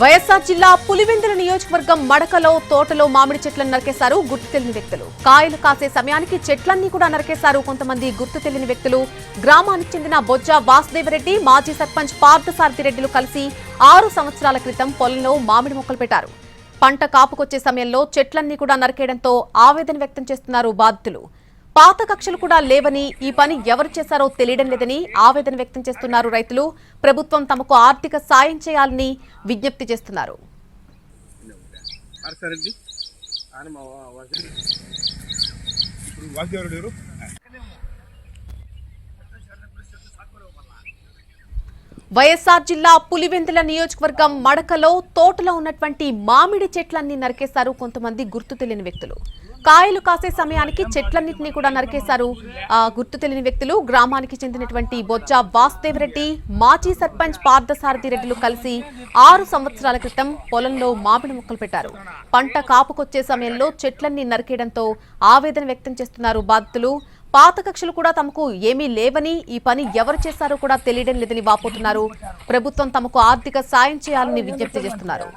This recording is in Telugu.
వైఎస్ఆర్ జిల్లా పులివెందుల నియోజకవర్గం మడకలో తోటలో మామిడి చెట్లను నరికేశారు గుర్తు తెలియని వ్యక్తులు. కాయలు కాసే సమయానికి చెట్లన్నీ కూడా నరికేశారు కొంతమంది గుర్తు తెలియని వ్యక్తులు. గ్రామానికి చెందిన బొజ్జ వాసుదేవరెడ్డి మాజీ సర్పంచ్ పార్థసారథి రెడ్డిలు కలిసి ఆరు సంవత్సరాల క్రితం పొలంలో మామిడి మొక్కలు పెట్టారు. పంట కాపుకొచ్చే సమయంలో చెట్లన్నీ కూడా నరికేయడంతో ఆవేదన వ్యక్తం చేస్తున్నారు బాధితులు. పాత కక్షలు కూడా లేవని ఈ పని ఎవరు చేశారో తెలియడం లేదని ఆవేదన వ్యక్తం చేస్తున్నారు రైతులు ప్రభుత్వం తమకు ఆర్థిక సాయం చేయాలని విజ్ఞప్తి చేస్తున్నారు పార్సారెడ్డి వైఎస్ఆర్ జిల్లా పులివెందుల నియోజకవర్గం మడకలో తోటలో ఉన్నటువంటి మామిడి చెట్లన్నీ నరికేశారు కొంతమంది గుర్తు తెలియని వ్యక్తులు. కాయలు కాసే సమయానికి చెట్లన్నింటినీ కూడా నరికేశారు గుర్తు తెలియని వ్యక్తులు. గ్రామానికి చెందినటువంటి బొజ్జ వాసుదేవరెడ్డి మాజీ సర్పంచ్ పార్థసారథి రెడ్డిలు కలిసి ఆరు సంవత్సరాల క్రితం పొలంలో మామిడి మొక్కలు పెట్టారు. పంట కాపుకొచ్చే సమయంలో చెట్లన్నీ నరికేయడంతో ఆవేదన వ్యక్తం చేస్తున్నారు బాధితులు. పాత కక్షలు కూడా తమకు ఏమీ లేవని ఈ పని ఎవరు చేశారో కూడా తెలియడం లేదని వాపోతున్నారు. ప్రభుత్వం తమకు ఆర్థిక సాయం చేయాలని విజ్ఞప్తి చేస్తున్నారు.